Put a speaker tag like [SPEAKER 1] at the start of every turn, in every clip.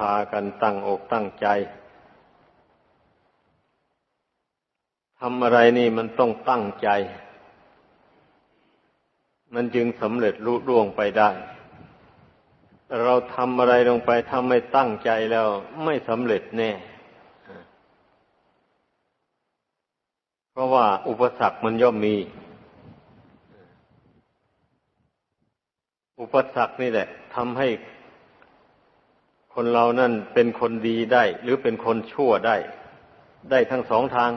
[SPEAKER 1] พากันตั้งอกตั้งใจทำอะไรนี่มันต้องตั้งใจ มันจึงสำเร็จลุล่วงไปได้ เราทำอะไรลงไปถ้าไม่ตั้งใจแล้ว ไม่สำเร็จแน่ เพราะว่าอุปสรรคมันย่อมมี อุปสรรคนี่แหละทำให้ คนเรานั่นเป็นคนดีได้ หรือเป็นคนชั่วได้ ได้ทั้งสองทาง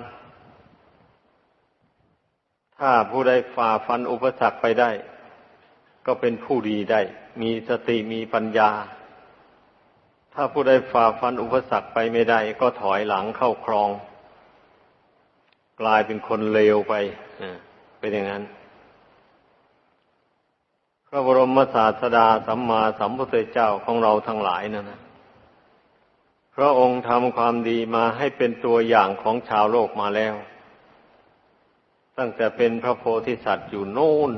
[SPEAKER 1] ถ้าผู้ใดฝ่าฟันอุปสรรคไปได้ ก็เป็นผู้ดีได้ มีสติมีปัญญา ถ้าผู้ใดฝ่าฟันอุปสรรคไปไม่ได้ ก็ถอยหลังเข้าครอง กลายเป็นคนเลวไปเป็นอย่างนั้นพระบรมศาสดาสัมมาสัมพุทธเจ้าของเราทั้งหลายนั่นนะ พระองค์ทำความดีมาให้เป็นตัวอย่างของชาวโลกมาแล้ว ตั้งแต่เป็นพระโพธิสัตว์อยู่โน่น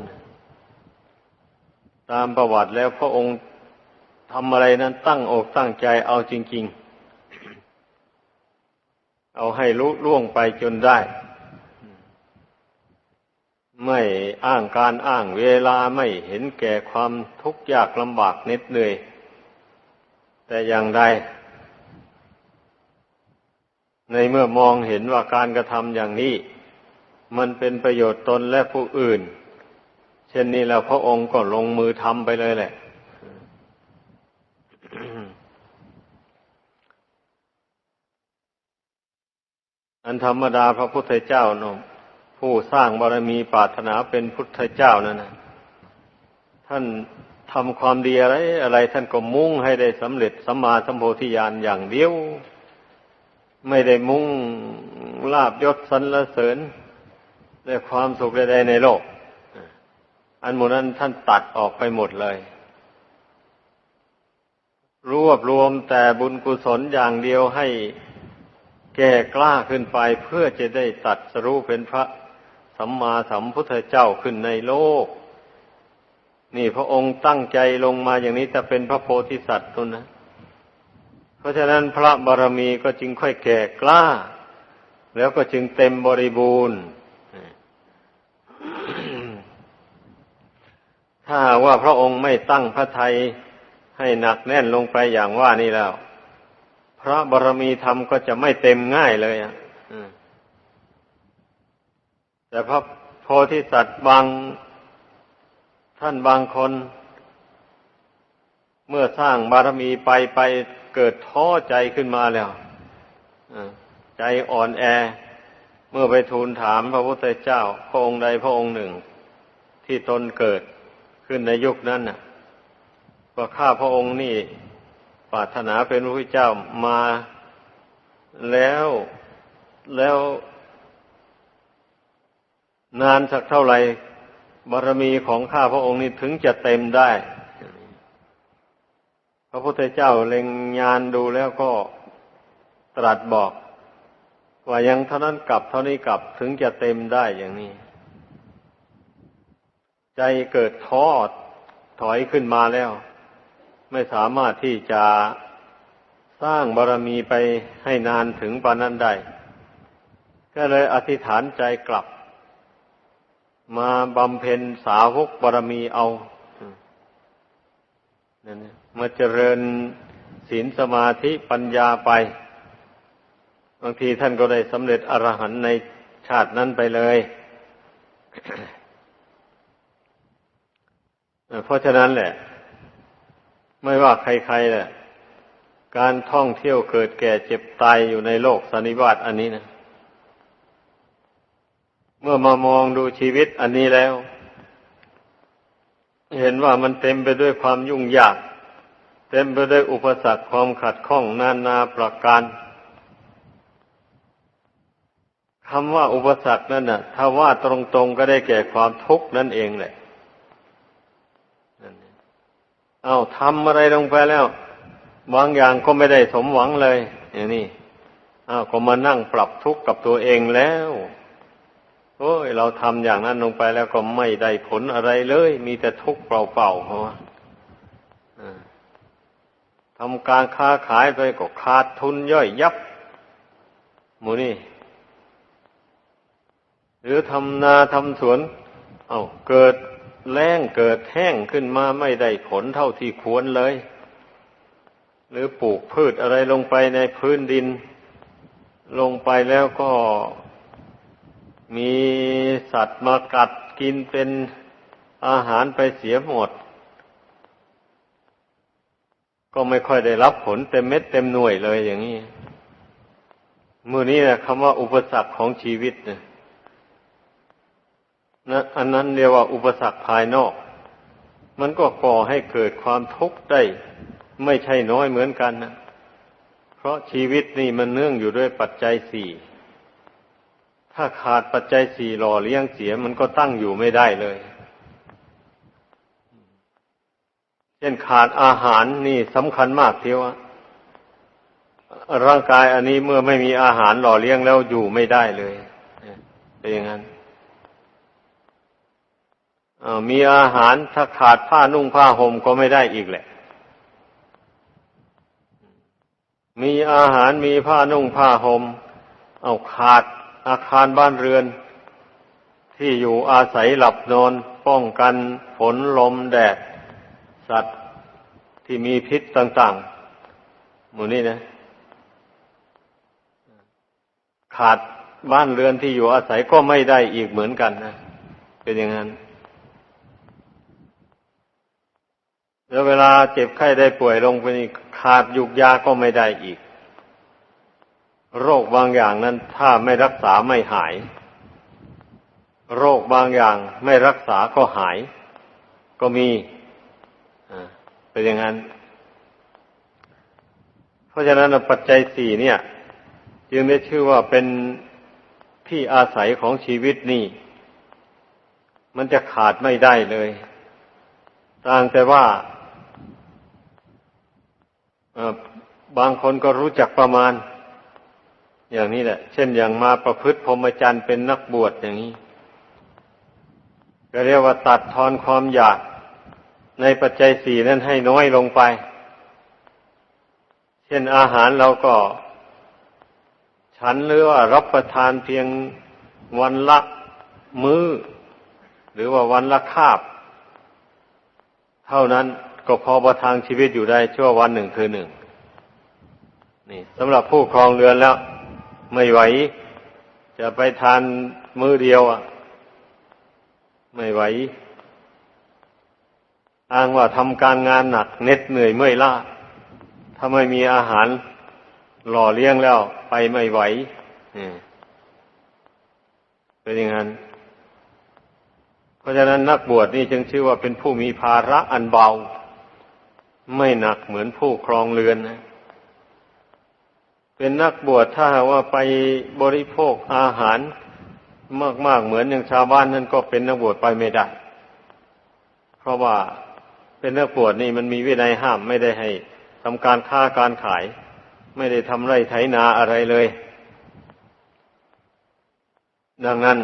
[SPEAKER 1] ตามประวัติแล้วพระองค์ทำอะไรนั้นตั้งอกตั้งใจเอาจริง ๆ เอาให้ลุล่วงไปจนได้ ไม่อ้างการอ้างเวลาไม่เห็นแก่ความทุกข์ยากลำบากเหน็ดเหนื่อย แต่อย่างใด ในเมื่อมองเห็นว่าการกระทำอย่างนี้ มันเป็นประโยชน์ตนและผู้อื่น เช่นนี้แล้วพระองค์ก็ลงมือทำไปเลยแหละอันธรรมดาพระพุทธเจ้าเนาะผู้สร้างบารมีปรารถนาเป็นพุทธเจ้านั่นนะท่านทำความดีอะไร อะไร ท่านก็มุ่งให้ได้สำเร็จสัมมาสัมโพธิญาณอย่างเดียว ไม่ได้มุ่งลาบยศสรรเสริญและความสุขใดๆในโลก อันหมดนั้นท่านตัดออกไปหมดเลย รวบรวมแต่บุญกุศลอย่างเดียวให้แก่กล้าขึ้นไปเพื่อจะได้ตัดสรู้เป็นพระสัมมาสัมพุทธเจ้าขึ้นในโลก นี่พระองค์ตั้งใจลงมาอย่างนี้จะเป็นพระโพธิสัตว์ตุนนะ ราะฉะนั้นพระบารมีก็จึงค่อยแก่กล้า แล้วก็จึงเต็มบริบูรณ์ ถ้าว่าพระองค์ไม่ตั้งพระทัยให้หนักแน่นลงไปอย่างว่านี่แล้ว พระบารมีธรรมก็จะไม่เต็มง่ายเลยอะแต่พระโพธิสัตว์บางท่านบางคน เมื่อสร้างบารมีไปไปเกิดท้อใจขึ้นมาแล้วใจอ่อนแอ เมื่อไปทูลถามพระพุทธเจ้า พระองค์ใดพระองค์หนึ่ง ที่ตนเกิดขึ้นในยุคนั้นน่ะว่าข้าพระองค์นี่ปรารถนาเป็นพระพุทธเจ้ามาแล้วแล้วนานสักเท่าไหร่บารมีของข้าพระองค์นี่ถึงจะเต็มได้ ระพุทธเจ้าเล็งญาณดูแล้วก็ตรัสบอก ว่ายังเท่านั้นกลับเท่านี้กลับถึงจะเต็มได้อย่างนี้ ใจเกิดท้อถอยขึ้นมาแล้ว ไม่สามารถที่จะสร้างบารรมีไปให้นานถึงปานนั้นได้ ก็เลยอธิษฐานใจกลับ มาบำเพ็ญสาวกบารรมีเอานั่น มาเจริญศีลสมาธิปัญญาไป บางทีท่านก็ได้สำเร็จอรหันในชาตินั้นไปเลย เพราะฉะนั้นแหละ ไม่ว่าใครๆแหละ การท่องเที่ยวเกิดแก่เจ็บตายอยู่ในโลกสันนิบาตอันนี้นะ เมื่อมามองดูชีวิตอันนี้แล้ว เห็นว่ามันเต็มไปด้วยความยุ่งยาก เต็มไปด้วยอุปสรรคความขัดข้องนานาประการคำว่าอุปสรรคนั่นน่ะ ถ้าว่าตรงๆก็ได้แก่ความทุกข์นั่นเองแหละเอาทำอะไรลงไปแล้วบางอย่างก็ไม่ได้สมหวังเลย อย่างนี้อ้าวก็มานั่งปรับทุกข์กับตัวเองแล้ว โอ้ย เราทำอย่างนั้นลงไปแล้วก็ไม่ได้ผลอะไรเลย มีแต่ทุกข์เปล่าๆเพราะว่า ทำการค้าขายไปก็ขาดทุนย่อยยับหมูนี่ หรือทำนาทำสวน เอาเกิดแล้งเกิดแห้งขึ้นมาไม่ได้ผลเท่าที่ควรเลย หรือปลูกพืชอะไรลงไปในพื้นดิน ลงไปแล้วก็มีสัตว์มากัดกินเป็นอาหารไปเสียหมด ก็ไม่ค่อยได้รับผลเต็มเม็ดเต็มหน่วยเลยอย่างนี้มือนี้นะคำว่าอุปสรรคของชีวิตนะนะอันนั้นเรียกว่าอุปสรรคภายนอก มันก็ก่อให้เกิดความทุกข์ได้ ไม่ใช่น้อยเหมือนกันนะเพราะชีวิตนี่มันเนื่องอยู่ด้วยปัจจัยสี่ถ้าขาดปัจจัยสี่หล่อเลี้ยงเสียมันก็ตั้งอยู่ไม่ได้เลย เช่นขาดอาหารนี่สำคัญมากเทียวะร่างกายอันนี้เมื่อไม่มีอาหารหล่อเลี้ยงแล้วอยู่ไม่ได้เลยเป็นอย่างนั้นมีอาหารถ้าขาดผ้านุ่งผ้าห่มก็ไม่ได้อีกแหละ มีอาหารมีผ้านุ่งผ้าหม่มเอาขาดอาคารบ้านเรือน ที่อยู่อาศัยหลับนอนป้องกันฝนลมแดด สัตว์ที่มีพิษต่างๆ หมู่นี้นะ ขาดบ้านเรือนที่อยู่อาศัยก็ไม่ได้อีกเหมือนกันนะ เป็นอย่างนั้น แล้วเวลาเจ็บไข้ได้ป่วยลงไปนี่ขาดยุกยาก็ไม่ได้อีก โรคบางอย่างนั้น ถ้าไม่รักษาไม่หาย โรคบางอย่างไม่รักษาก็หาย ก็มี เป็นอย่างนั้น เพราะฉะนั้นปัจจัยสี่เนี่ย จึงได้ชื่อว่าเป็นที่อาศัยของชีวิตนี่ มันจะขาดไม่ได้เลยต่างแต่ว่าบางคนก็รู้จักประมาณ อย่างนี้แหละ เช่นอย่างมาประพฤติพรหมจรรย์เป็นนักบวชอย่างนี้ ก็เรียกว่าตัดทอนความอยาก ในปัจจัยสี่นั้นให้น้อยลงไป เช่นอาหารเราก็ ฉันหรือว่ารับประทานเพียงวันละมือ้อ หรือว่าวันละคาบ เท่านั้นก็พอประทังชีวิตอยู่ได้ชั่ววันหนึ่งคือหนึ่งนี่สำหรับผู้ครองเรือนแล้ว ไม่ไหว จะไปทานมื้อเดียวอะ ไม่ไหว อ้างว่าทำการงานหนักเน็ดเหนื่อยเมื่อยล้าถ้าไม่มีอาหารหล่อเลี้ยงแล้วไปไม่ไหวเป็นอย่างนั้น เพราะฉะนั้นนักบวชนี่จึงชื่อว่าเป็นผู้มีภาระอันเบา ไม่หนักเหมือนผู้ครองเรือนนะเป็นนักบวชถ้าว่าไปบริโภคอาหารมากๆเหมือนอย่างชาวบ้านนั่นก็เป็นนักบวชไปไม่ได้ เพราะว่า เป็นนักบวชนี่มันมีวินัยห้ามไม่ได้ให้ทำการค้าการขาย ไม่ได้ทำไรไถนาอะไรเลย ดังนั้น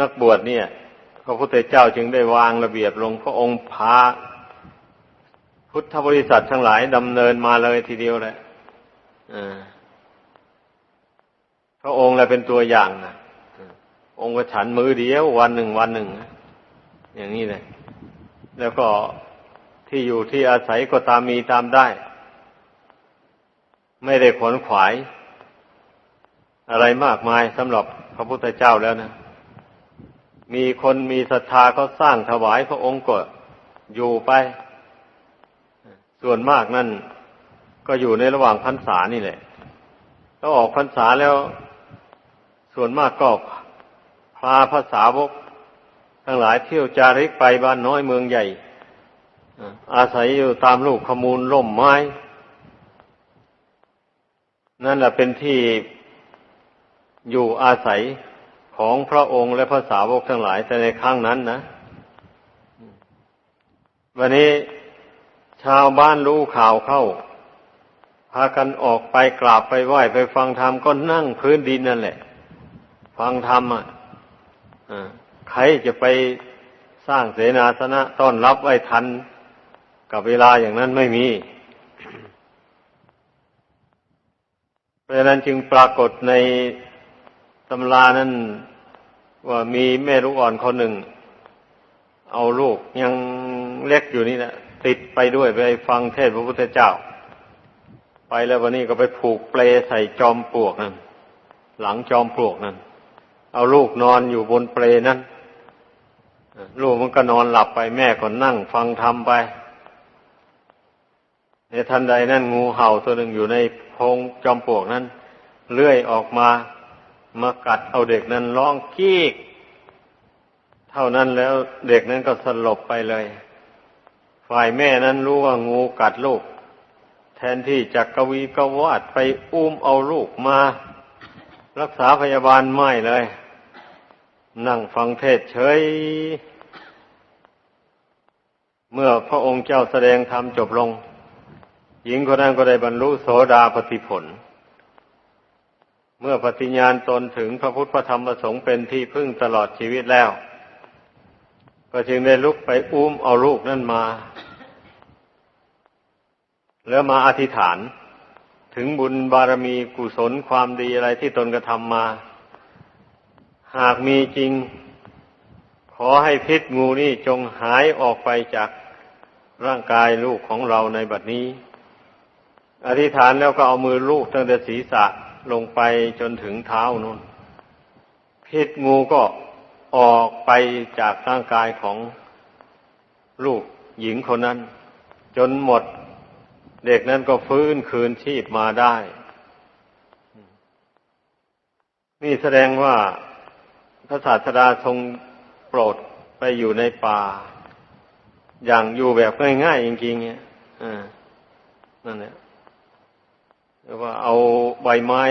[SPEAKER 1] นักบวชเนี่ยพระพุทธเจ้าจึงได้วางระเบียบลงพระองค์พาพุทธบริษัททั้งหลายดำเนินมาเลยทีเดียวแหละพระองค์เลยเป็นตัวอย่างนะองค์กฉันมือเดียว วันหนึ่งวันหนึ่ง อย่างนี้เลย แล้วก็ที่อยู่ที่อาศัยก็ตามมีตามได้ ไม่ได้ขนขวาย อะไรมากมายสำหรับพระพุทธเจ้าแล้วนะ มีคนมีศรัทธาเขาสร้างถวายพระองค์ก็อยู่ไป ส่วนมากนั่น ก็อยู่ในระหว่างพรรษานี่แหละถ้าออกพรรษาแล้ว ส่วนมากก็พาภาษาวก ทั้งหลายเที่ยวจาริกไปบ้านน้อยเมืองใหญ่อาศัยอยู่ตามลูกขมูลร่มไม้ นั่นแหละเป็นที่อยู่อาศัยของพระองค์และภาษาวกทั้งหลาย แต่ในครั้งนั้นนะ วันนี้ชาวบ้านรู้ข่าวเข้า พากันออกไปกราบไปไหว้ไปฟังธรรมก็นั่งพื้นดินนั่นแหละ ฟังธรรมอะ ใครจะไปสร้างเสนาสนะต้อนรับไว้ทันกับเวลาอย่างนั้นไม่มี เพราะนั้นจึงปรากฏในตำรานั้นว่ามีแม่ลูกอ่อนคนหนึ่ง เอาลูกยังเล็กอยู่นี่นะติดไปด้วยไปฟังเทศพระพุทธเจ้า ไปแล้ววันนี้ก็ไปผูกเปลใส่จอมปลวกนั่นหลังจอมปลวกนั่นเอาลูกนอนอยู่บนเปลนั้น ลูกมันก็นอนหลับไปแม่ก็นั่งฟังธรรมไป ในทันใดนั้นงูเห่าตัวหนึ่งอยู่ในโพงจอมปลวกนั้น เลื่อยออกมามากัดเอาเด็กนั้นร้องกี้กเท่านั้นแล้วเด็กนั้นก็สลบไปเลย ฝ่ายแม่นั้นรู้ว่างูกัดลูก แทนที่จะกวีกวาดไปอุ้มเอาลูกมา รักษาพยาบาลไม่เลย นั่งฟังเทศเฉย เมื่อพระองค์เจ้าแสดงธรรมจบลง หญิงคนนั้นก็ได้บรรลุโสดาปฏิผล เมื่อปฏิญาณตนถึงพระพุทธพระธรรมประสงค์เป็นที่พึ่งตลอดชีวิตแล้ว ก็จึงได้ลุกไปอุ้มเอาลูกนั่นมา แล้วมาอธิษฐานถึงบุญบารมีกุศลความดีอะไรที่ตนกระทำมา หากมีจริง ขอให้พิษงูนี่จงหายออกไปจาก ร่างกายลูกของเราในบัดนี้ อธิษฐานแล้วก็เอามือลูกตั้งแต่ศีรษะลงไปจนถึงเท้านู่นพิษงูก็ออกไปจากร่างกายของลูกหญิงคนนั้น จนหมด เด็กนั้นก็ฟื้นคืนชีพมาได้ นี่แสดงว่าพระศาสดาทรงโปรดไปอยู่ในป่า อย่างอยู่แบบง่ายๆจริงๆเนี่ยนั่นแหละว่าเอาใบไม้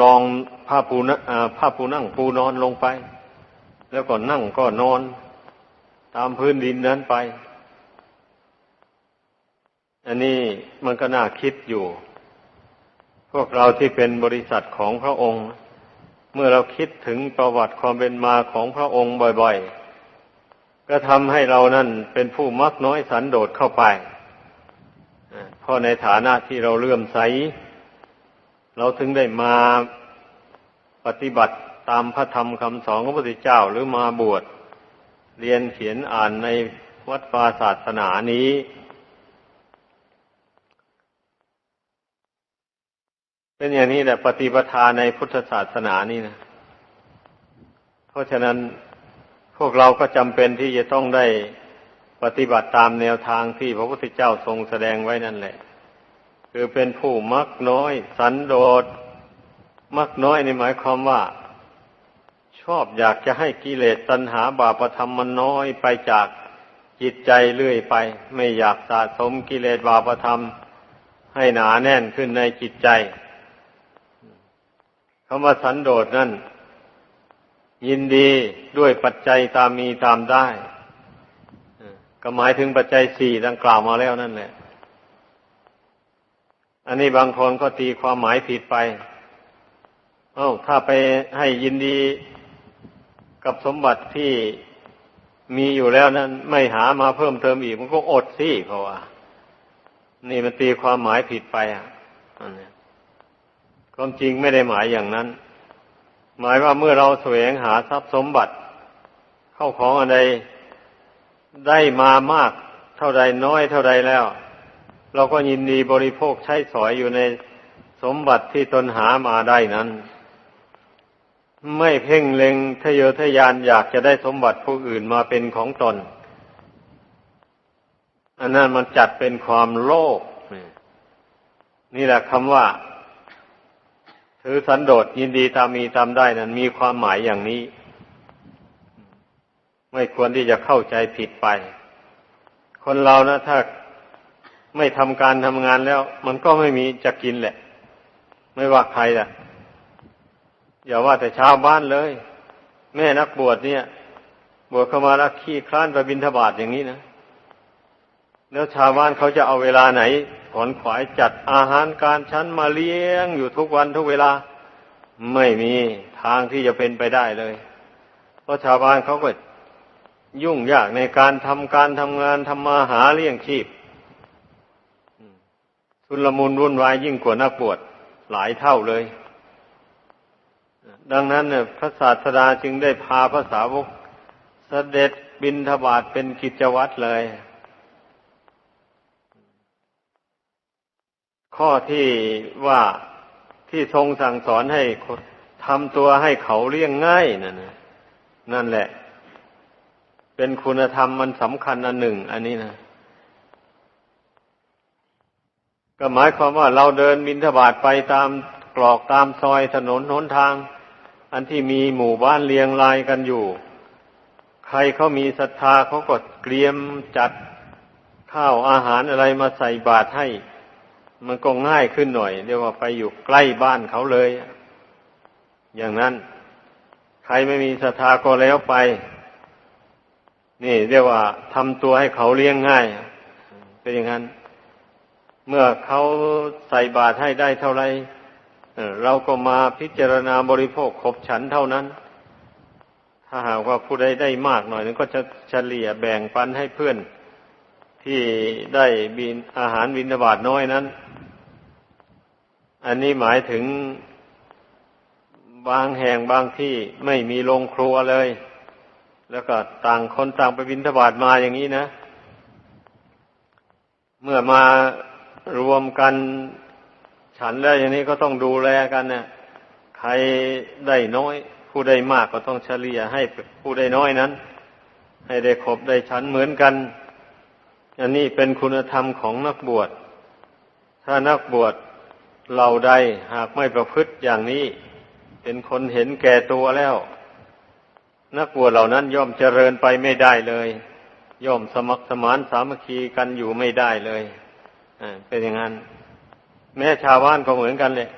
[SPEAKER 1] รองผ้าปูนผ้าปูนั่งปูนอนลงไป แล้วก็นั่งก็นอน ตามพื้นดินนั้นไป อันนี้มันก็น่าคิดอยู่ พวกเราที่เป็นบริษัทของพระองค์ เมื่อเราคิดถึงประวัติความเป็นมาของพระองค์บ่อย ๆ ก็ทำให้เรานั่นเป็นผู้มักน้อยสันโดษเข้าไปเพราะในฐานะที่เราเลื่อมใส เราถึงได้มาปฏิบัติตามพระธรรมคำสอนของพระพุทธเจ้าหรือมาบวชเรียนเขียนอ่านในวัดปาศาสนานี้ เป็นอย่างนี้แหละปฏิปทาในพุทธศาสนานี่นะ เพราะฉะนั้น วกเราก็จำเป็นที่จะต้องได้ปฏิบัติตามแนวทางที่พระพุทธเจ้าทรงแสดงไว้นั่นแหละ คือเป็นผู้มักน้อย สันโดษมักน้อยในหมายความว่า ชอบอยากจะให้กิเลสตัณหาบาปธรรมมันน้อยไปจากจิตใจเรื่อยไป ไม่อยากสะสมกิเลสบาปธรรม ให้หนาแน่นขึ้นในจิตใจคำว่าสันโดษนั่น ยินดีด้วยปัจจัยตามมีตามได้ก็หมายถึงปัจจัยสี่ดังกล่าวมาแล้วนั่นแหละ อันนี้บางคนก็ตีความหมายผิดไป เอ้า ถ้าไปให้ยินดีกับสมบัติที่มีอยู่แล้วนั้น ไม่หามาเพิ่มเติมอีก มันก็อดสิเพราะว่า นี่มันตีความหมายผิดไปอะความจริงไม่ได้หมายอย่างนั้น หมายว่าเมื่อเราแสวงหาทรัพย์สมบัติ เข้าของอะไรได้มามากเท่าใดน้อยเท่าใดแล้ว เราก็ยินดีบริโภคใช้สอยอยู่ในสมบัติที่ตนหามาได้นั้น ไม่เพ่งเล็งทะเยอทะยานอยากจะได้สมบัติผู้อื่นมาเป็นของตน อันนั้นมันจัดเป็นความโลภนี่แหละคำว่า ถือสันโดษยินดีตามมีตามได้นั้นมีความหมายอย่างนี้ ไม่ควรที่จะเข้าใจผิดไป คนเรานะถ้าไม่ทำการทำงานแล้ว มันก็ไม่มีจะกินแหละ ไม่ว่าใครล่ะอย่าว่าแต่ชาวบ้านเลย แม่นักบวชเนี่ย บวชเข้ามาแล้วขี้คลานไปบินทบาทอย่างนี้นะแล้วชาวบ้านเขาจะเอาเวลาไหน ขอนขวายจัดอาหารการชั้นมาเลี้ยงอยู่ทุกวันทุกเวลา ไม่มีทางที่จะเป็นไปได้เลย เพราะชาวบ้านเขาก็ยุ่งยากในการทำการทำงานทำมาหาเลี้ยงชีพสุลมุนวุ่นวายยิ่งกว่านักบวชหลายเท่าเลย ดังนั้นเนี่ยพระศาสดาจึงได้พาพระสาวกเสด็จบินทบาทเป็นกิจวัตรเลย ข้อที่ว่าที่ทรงสั่งสอนให้ทำตัวให้เขาเลี้ยงง่ายนั่นนะนั่นแหละ เป็นคุณธรรมมันสำคัญอันหนึ่ง อันนี้นะก็หมายความว่าเราเดินบินทบาทไปตามกรอกตามซอยถนนหนทาง อันที่มีหมู่บ้านเรียงรายกันอยู่ ใครเขามีศรัทธาเขาก็เตรียมจัดข้าวอาหารอะไรมาใส่บาตรให้ มันก็ง่ายขึ้นหน่อย เรียกว่าไปอยู่ใกล้บ้านเขาเลย อย่างนั้น ใครไม่มีศรัทธาก็แล้วไป นี่ เรียกว่าทำตัวให้เขาเลี้ยงง่าย เป็นอย่างนั้น เมื่อเขาใส่บาตรให้ได้เท่าไรเราก็มาพิจารณาบริโภคครบฉันเท่านั้น ถ้าหากว่าผู้ใดได้มากหน่อยนึงก็จะเฉลี่ยแบ่งปันให้เพื่อน ที่ได้บินอาหารวินบาตน้อยนั้น อันนี้หมายถึงบางแห่งบางที่ไม่มีโรงครัวเลย แล้วก็ต่างคนต่างไปบินทบาทมาอย่างนี้นะ เมื่อมารวมกันฉันแล้วอย่างนี้ก็ต้องดูแลกันเนะี่ยใครได้น้อย ผู้ได้มากก็ต้องเฉลี่ยให้ผู้ได้น้อยนั้น ให้ได้ครบได้ฉันเหมือนกัน อันนี้เป็นคุณธรรมของนักบวช ถ้านักบวชเราใดหากไม่ประพฤติอย่างนี้ เป็นคนเห็นแก่ตัวแล้ว นักบวชเหล่านั้นย่อมเจริญไปไม่ได้เลย ย่อมสมัครสมานสามัคคีกันอยู่ไม่ได้เลยเป็นอย่างนั้น แม้ชาวบ้านก็เหมือนกันเลย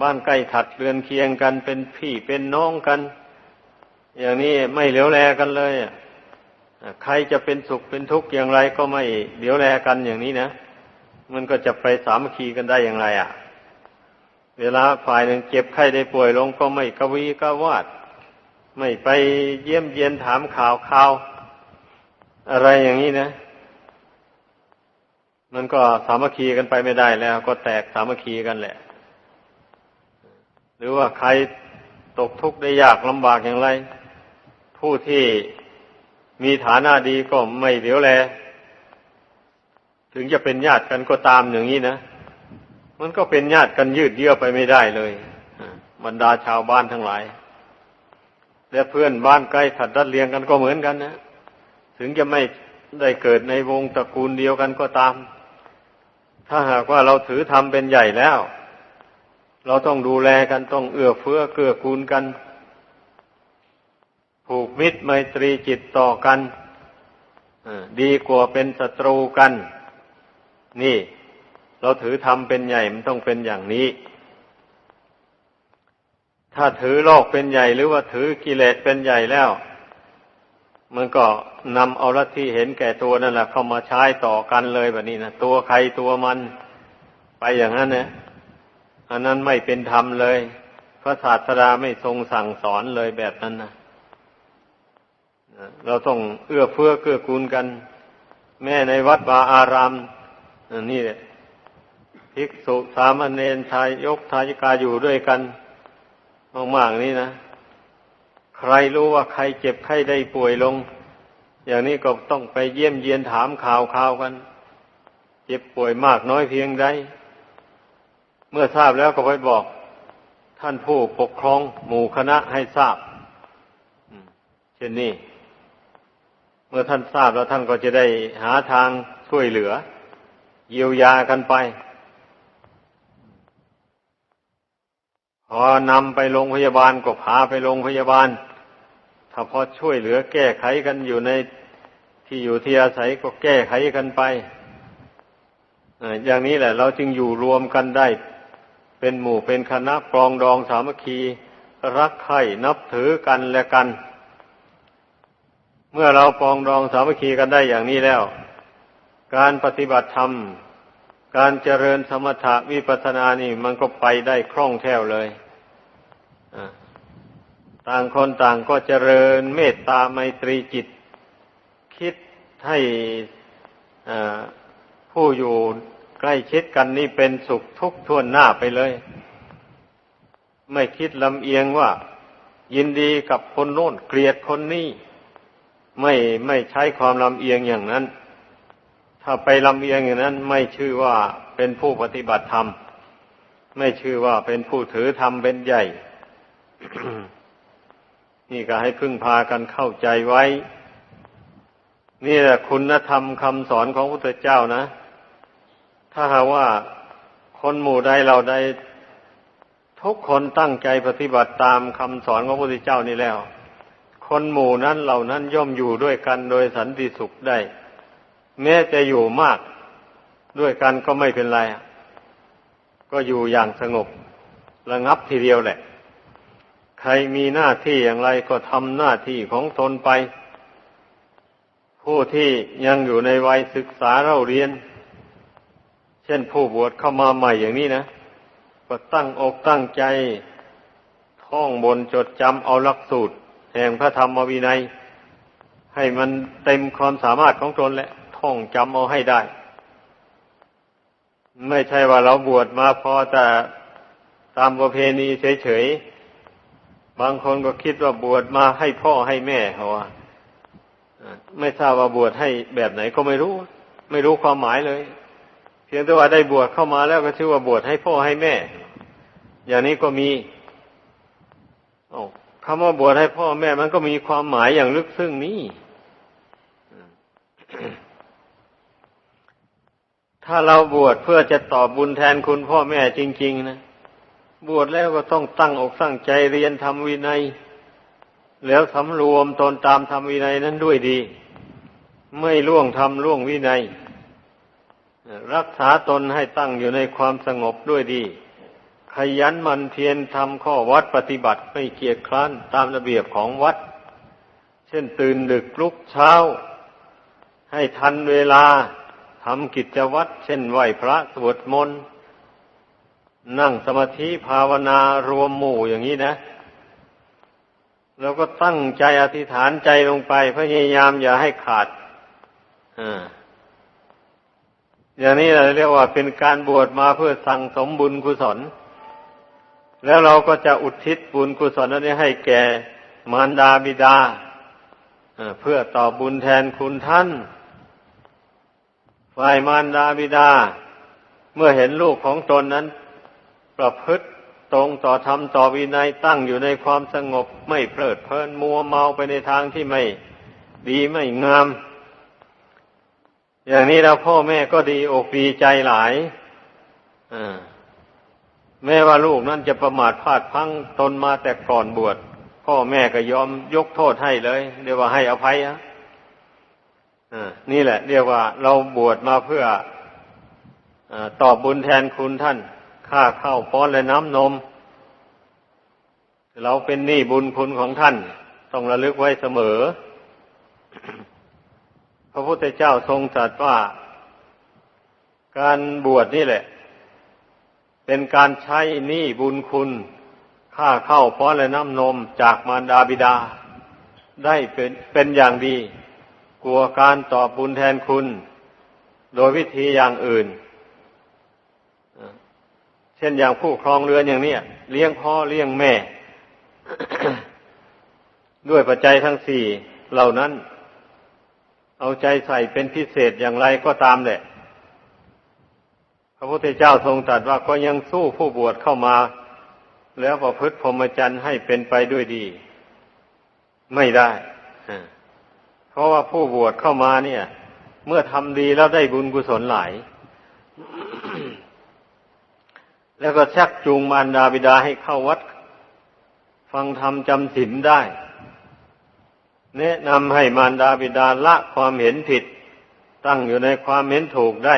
[SPEAKER 1] บ้านใกล้ถัดเรือนเคียงกันเป็นพี่เป็นน้องกัน อย่างนี้ไม่เหลียวแลกันเลย ใครจะเป็นสุขเป็นทุกข์อย่างไรก็ไม่เหลียวแลกันอย่างนี้นะมันก็จะไปสามัคคีกันได้อย่างไรอะ่ะ เวลาฝ่ายหนึ่งเจ็บไข้ได้ป่วยลงก็ไม่กวีกวาด ไม่ไปเยี่ยมเยียนถามข่าวข่าวอะไรอย่างนี้นะ มันก็สามัคคีกันไปไม่ได้แล้ว ก็แตกสามัคคีกันแหละ หรือว่าใครตกทุกข์ได้ยากลำบากอย่างไร ผู้ที่ มีฐานะดีก็ไม่เหลียวแล ถึงจะเป็นญาติกันก็ตามอย่างนี้นะมันก็เป็นญาติกันยืดเยื้อไปไม่ได้เลยบรรดาชาวบ้านทั้งหลาย และเพื่อนบ้านใกล้ถัดรัดเลียงกันก็เหมือนกันนะ ถึงจะไม่ได้เกิดในวงตระกูลเดียวกันก็ตาม ถ้าหากว่าเราถือธรรมเป็นใหญ่แล้ว เราต้องดูแลกันต้องเอื้อเฟื้อเกื้อกูลกัน ผูกมิตรไมตรีจิตต่อกันดีกว่าเป็นศัตรูกัน นี่ เราถือธรรมเป็นใหญ่มันต้องเป็นอย่างนี้ ถ้าถือโลกเป็นใหญ่หรือว่าถือกิเลสเป็นใหญ่แล้ว มันก็นำเอาลัทธิเห็นแก่ตัวนั่นแหละเข้ามาใช้ต่อกันเลยแบบนี้นะตัวใครตัวมันไปอย่างนั้นนะอันนั้นไม่เป็นธรรมเลย พระศาสดาไม่ทรงสั่งสอนเลยแบบนั้นนะ เราต้องเอื้อเฟื้อเกื้อกูลกัน แม่ในวัดวาอารามนี่แหละภิกษุสามเณรชายยกทายิกาอยู่ด้วยกันมากๆนี่นะ ใครรู้ว่าใครเจ็บใครได้ป่วยลง อย่างนี้ก็ต้องไปเยี่ยมเยียนถามข่าวข่าวกัน เจ็บป่วยมากน้อยเพียงใดเมื่อทราบแล้วก็ไปบอก ท่านผู้ปกครองหมู่คณะให้ทราบเช่นนี้ มื่อท่านทราบแล้วท่านก็จะได้หาทางช่วยเหลือ เยียวยากันไป พอนำไปโรงพยาบาลก็พาไปโรงพยาบาล ถ้าพอช่วยเหลือแก้ไขกันอยู่ในที่อยู่ที่อาศัยก็แก้ไขกันไปอย่างนี้แหละ เราจึงอยู่รวมกันได้ เป็นหมู่เป็นคณะปรองดองสามัคคี รักใคร่นับถือกันและกัน เมื่อเราปองดองสามัคคีกันได้อย่างนี้แล้ว การปฏิบัติธรรม การเจริญสมถะวิปัสสนานี่มันก็ไปได้คล่องแคล่วเลยต่างคนต่างก็เจริญเมตตาไมตรีจิต คิดให้ผู้อยู่ใกล้ชิดกันนี่เป็นสุขทุกข์ทวนหน้าไปเลย ไม่คิดลำเอียงว่า ยินดีกับคนโน้นเกลียดคนนี้ ไม่ไม่ใช้ความลำเอียงอย่างนั้น ถ้าไปลำเอียงอย่างนั้น ไม่ชื่อว่าเป็นผู้ปฏิบัติธรรม ไม่ชื่อว่าเป็นผู้ถือธรรมเป็นใหญ่ นี่ก็ให้พึ่งพากันเข้าใจไว้ นี่แหละคุณธรรมคำสอนของพระพุทธเจ้านะ ถ้าหากว่าคนหมู่ใดเราใดทุกคนตั้งใจปฏิบัติตามคำสอนของพระพุทธเจ้านี่แล้ว คนหมู่นั้นเหล่านั้นย่อมอยู่ด้วยกันโดยสันติสุขได้ แม้จะอยู่มากด้วยกันก็ไม่เป็นไร ก็อยู่อย่างสงบระงับทีเดียวแหละ ใครมีหน้าที่อย่างไรก็ทำหน้าที่ของตนไป ผู้ที่ยังอยู่ในวัยศึกษาเราเรียน เช่นผู้บวชเข้ามาใหม่อย่างนี้นะก็ตั้งอกตั้งใจ ท่องบนจดจำเอาหลักสูตร แห่งพระธรรมวินัย ให้มันเต็มความสามารถของตนและท่องจำเอาให้ได้ ไม่ใช่ว่าเราบวชมาพอแต่ตามประเพณีเฉยๆ บางคนก็คิดว่าบวชมาให้พ่อให้แม่เขาว่าไม่ทราบว่าบวชให้แบบไหนก็ไม่รู้ ไม่รู้ความหมายเลย เพียงแต่ว่าได้บวชเข้ามาแล้วก็ชื่อว่าบวชให้พ่อให้แม่ อย่างนี้ก็มี คำว่าบวชให้พ่อแม่มันก็มีความหมายอย่างลึกซึ้งนี้ถ้าเราบวชเพื่อจะตอบบุญแทนคุณพ่อแม่จริง ๆ นะบวชแล้วก็ต้องตั้งอกตั้งใจเรียนทำวินัย แล้วสำรวมตนตามทำวินัยนั้นด้วยดี ไม่ล่วงทำล่วงวินัย รักษาตนให้ตั้งอยู่ในความสงบด้วยดี ขยันมันเพียรทำข้อวัดปฏิบัติไม่เกียจคร้านตามระเบียบของวัด เช่นตื่นดึกลุกเช้า ให้ทันเวลาทำกิจวัตรเช่นไหวพระสวดมนต์นั่งสมาธิภาวนารวมหมู่อย่างนี้นะ แล้วก็ตั้งใจอธิษฐานใจลงไปพยายามอย่าให้ขาดอ่าอย่างนี้เราเรียกว่าเป็นการบวชมาเพื่อสั่งสมบุญกุศล แล้วเราก็จะอุทิศบุญกุศลนั้นให้แก่มารดาบิดาเพื่อตอบบุญแทนคุณท่าน ฝ่ายมารดาบิดา เมื่อเห็นลูกของตนนั้น ประพฤติตรงต่อธรรมต่อวินัยตั้งอยู่ในความสงบไม่เพลิดเพลินมัวเมาไปในทางที่ไม่ดีไม่งาม อย่างนี้แล้วพ่อแม่ก็ดีอกดีใจหลาย แม้ว่าลูกนั้นจะประมาทพลาดพังตนมาแต่ก่อนบวชพ่อแม่ก็ยอมยกโทษให้เลย เรียกว่าให้อภัยนะนี่แหละ เรียกว่าเราบวชมาเพื่ออตอบบุญแทนคุณท่านค่าข้าวป้อนและน้ำนม เราเป็นหนี้บุญคุณของท่าน ต้องระลึกไว้เสมอ พระพุทธเจ้าทรงตรัสว่า การบวชนี่แหละ เป็นการใช้หนี้บุญคุณ ค่าเข้าวป้อนและน้ำนมจากมารดาบิดา ได้เป็นเป็นอย่างดี กลัวการตอบบุญแทนคุณ โดยวิธีอย่างอื่น เช่นอย่างผู้ครองเรือนอย่างนี้เลี้ยงพ่อเลี้ยงแม่ ด้วยปัจจัยทั้งสี่เหล่านั้น เอาใจใส่เป็นพิเศษอย่างไรก็ตามแหละ ระพุทธเจ้าทรงตรัสว่าก็ยังสู้ผู้บวชเข้ามา แล้วประพฤติพรหมจรรย์ให้เป็นไปด้วยดี ไม่ได้เพราะว่าผู้บวชเข้ามาเนี่ย เมื่อทำดีแล้วได้บุญกุศลหลาย แล้วก็ชักจูงมารดาบิดาให้เข้าวัด ฟังธรรมจำศีลได้ แนะนำให้มารดาบิดาละความเห็นผิด ตั้งอยู่ในความเห็นถูกได้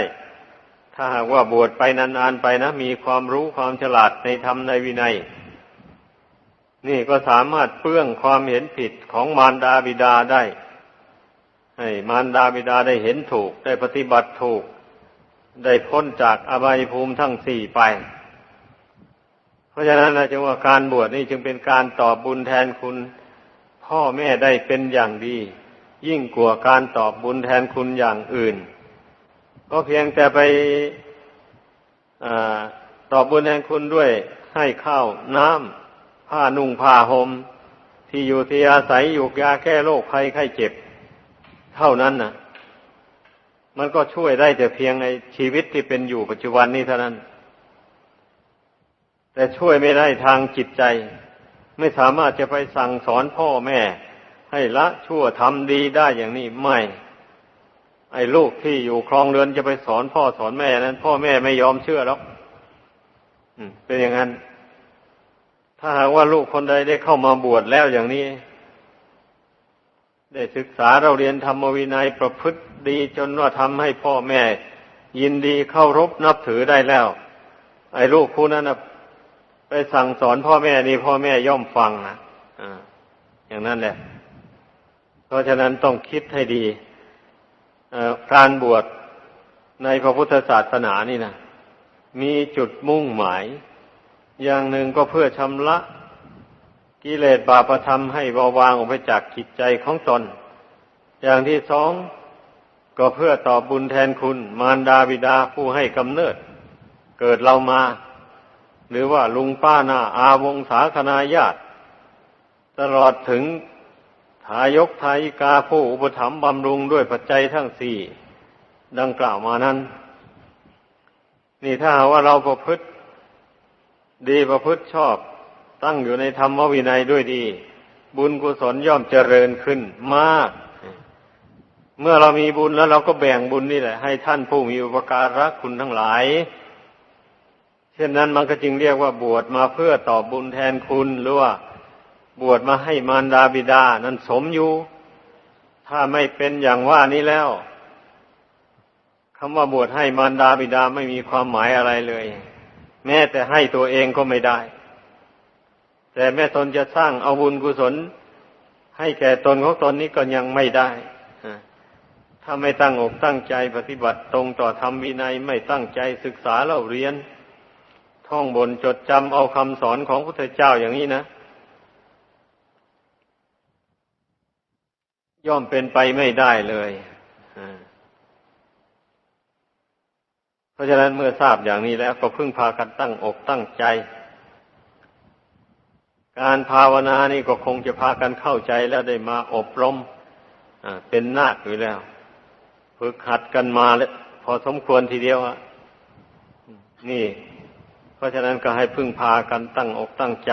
[SPEAKER 1] ถ้าหากว่าบวชไปนานๆไปนะมีความรู้ความฉลาดในธรรมในวินัย นี่ก็สามารถเปื้องความเห็นผิดของมารดาบิดาได้ ให้มารดาบิดาได้เห็นถูก ได้ปฏิบัติถูก ได้พ้นจากอบายภูมิทั้งสี่ไป เพราะฉะนั้นนะจึงว่าการบวชนี่จึงเป็นการตอบบุญแทนคุณพ่อแม่ได้เป็นอย่างดี ยิ่งกว่าการตอบบุญแทนคุณอย่างอื่น ก็เพียงแต่ไปอตอบบุญแทนคุณด้วยให้ข้าวน้ำผ้านุ่งผ้าหม่มที่อยู่ที่อาศัยอยู่ยาแก้โรคภัยไข้เจ็บ เท่านั้นนะมันก็ช่วยได้แต่เพียงในชีวิตที่เป็นอยู่ปัจจุบันนี้เท่านั้น แต่ช่วยไม่ได้ทางจิตใจ ไม่สามารถจะไปสั่งสอนพ่อแม่ ให้ละชั่วทำดีได้อย่างนี้ไม่ ไอ้ลูกที่อยู่ครองเรือนจะไปสอนพ่อสอนแม่นั้น พ่อแม่ไม่ยอมเชื่อหรอกเป็นอย่างนั้น ถ้าหากว่าลูกคนใดได้เข้ามาบวชแล้วอย่างนี้ ได้ศึกษาเราเรียนธรรมวินัยประพฤติดีจนว่าทำให้พ่อแม่ ยินดีเข้ารบนับถือได้แล้ว ไอ้ลูกผู้นั้นนะไปสั่งสอนพ่อแม่นี่พ่อแม่ย่อมฟังนะอ่าอย่างนั้นแหละ เพราะฉะนั้นต้องคิดให้ดี การบวชในพระพุทธศาสนานี่นะมีจุดมุ่งหมาย อย่างหนึ่งก็เพื่อชำระกิเลสบาปธรรมให้เบาบางออกไปจากจิตใจของตน อย่างที่สองก็เพื่อตอบบุญแทนคุณ มารดาบิดาผู้ให้กำเนิด เกิดเรามา หรือว่าลุงป้าหน้าอาวงศาคณาญาติ ตลอดถึง ทายกทายิกาผู้อุปถัมภ์บำรุงด้วยปัจจัยทั้งสี่ดังกล่าวมานั้น นี่ถ้าว่าเราประพฤติ ดีประพฤติชอบ ตั้งอยู่ในธรรมวินัยด้วยดี บุญกุศลย่อมเจริญขึ้นมาก เมื่อเรามีบุญแล้วเราก็แบ่งบุญนี่แหละ ให้ท่านผู้มีอุปการะคุณทั้งหลาย เช่นนั้นมันก็จึงเรียกว่าบวชมาเพื่อตอบบุญแทนคุณหรือว่า บวชมาให้มารดาบิดา นั้นสมอยู่ ถ้าไม่เป็นอย่างว่านี้แล้วคำว่าบวชให้มารดาบิดาไม่มีความหมายอะไรเลย แม้แต่ให้ตัวเองก็ไม่ได้ แต่แม่ตนจะสร้างเอาบุญกุศล ให้แก่ตนของตนนี้ก็ยังไม่ได้ถ้าไม่ตั้งอกตั้งใจปฏิบัติตรงต่อธรรมวินัยไม่ตั้งใจศึกษาเล่าเรียน ท่องบนจดจำเอาคำสอนของพระพุทธเจ้าอย่างนี้นะ ย่อมเป็นไปไม่ได้เลยเพราะฉะนั้นเมื่อทราบอย่างนี้แล้วก็พึ่งพากันตั้งอกตั้งใจ การภาวนานี่ก็คงจะพากันเข้าใจแล้วได้มาอบรมเป็นนาคอยู่แล้วฝึกหัดกันมาแล้วพอสมควรทีเดียวอะนี่ เพราะฉะนั้นก็ให้พึ่งพากันตั้งอกตั้งใจ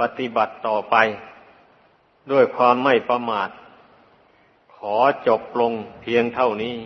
[SPEAKER 1] ปฏิบัติต่อไป ด้วยความไม่ประมาท ขอจบลงเพียงเท่านี้